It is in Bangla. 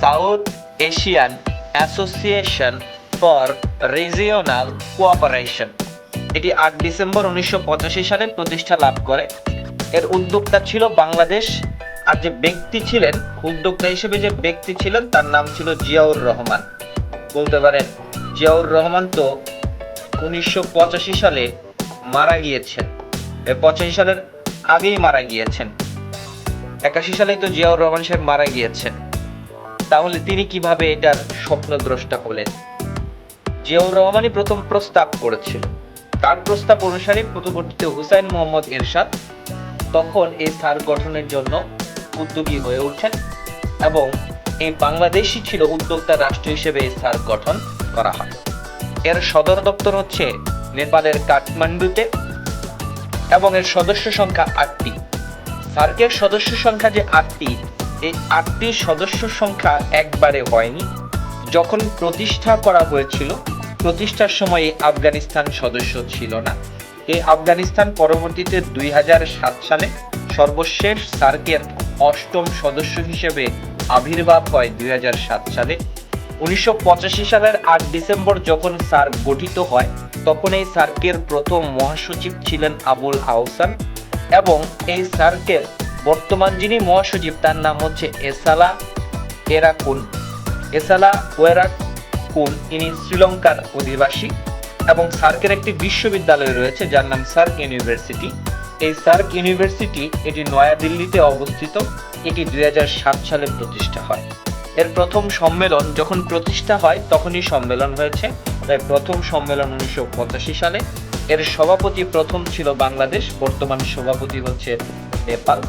South Asian Association for Regional Cooperation এটি আট ডিসেম্বর উনিশশো পঁচাশি সালে প্রতিষ্ঠা লাভ করে। এর উদ্যোক্তা ছিল বাংলাদেশ। আর যে ব্যক্তি ছিলেন, উদ্যোক্তা হিসেবে যে ব্যক্তি ছিলেন, তার নাম ছিল জিয়াউর রহমান। বলতে পারেন, জিয়াউর রহমান তো উনিশশো পঁচাশি সালে মারা গিয়েছেন। পঁচাশি সালের আগেই মারা গিয়েছেন। একাশি সালে তো জিয়াউর রহমান সাহেব মারা গিয়েছেন। তাহলে তিনি কীভাবে এটার স্বপ্নদ্রষ্টা হলেন? জিয়াউর রহমানই প্রথম প্রস্তাব করেছিল। তার প্রস্তাব অনুসারে পরবর্তীতে হুসাইন মোহাম্মদ এরশাদ তখন এই স্থান গঠনের জন্য উদ্যোগী হয়ে ওঠেন এবং এই বাংলাদেশই ছিল উদ্যোক্তা রাষ্ট্র হিসেবে এই স্থান গঠন করা হয়। এর সদর দপ্তর হচ্ছে নেপালের কাঠমান্ডুতে এবং এর সদস্য সংখ্যা আটটি। সার্কের সদস্য সংখ্যা যে আটটি এই আটটি সদস্য সংখ্যা একবারে হয়নি। যখন প্রতিষ্ঠা করা হয়েছিল, প্রতিষ্ঠার সময় এই আফগানিস্তান সদস্য ছিল না। এই আফগানিস্তান পরবর্তীতে দুই হাজার সাত সালে সর্বশেষ সার্কের অষ্টম সদস্য হিসেবে আবির্ভাব হয় দুই হাজার সাত সালে। উনিশশো পঁচাশি সালের আট ডিসেম্বর যখন সার্ক গঠিত হয়, তখন এই সার্কের প্রথম মহাসচিব ছিলেন আবুল আহসান এবং এই সার্কের বর্তমান যিনি মহাসচিব, তার নাম হচ্ছে এসালা এরাকুন এসালা ওয়েরাকুন ইনি শ্রীলঙ্কার অধিবাসী এবং সার্কের একটি বিশ্ববিদ্যালয় রয়েছে, যার নাম সার্ক ইউনিভার্সিটি। এই সার্ক ইউনিভার্সিটি এটি নয়াদিল্লিতে অবস্থিত। এটি দুই হাজার সাত সালে প্রতিষ্ঠা হয়। এর প্রথম সম্মেলন যখন প্রতিষ্ঠা হয়, তখনই সম্মেলন হয়েছে। তাই প্রথম সম্মেলন উনিশশো পঁচাশি সালে। এর সভাপতি প্রথম ছিল বাংলাদেশ, বর্তমান সভাপতি হচ্ছে নেপাল।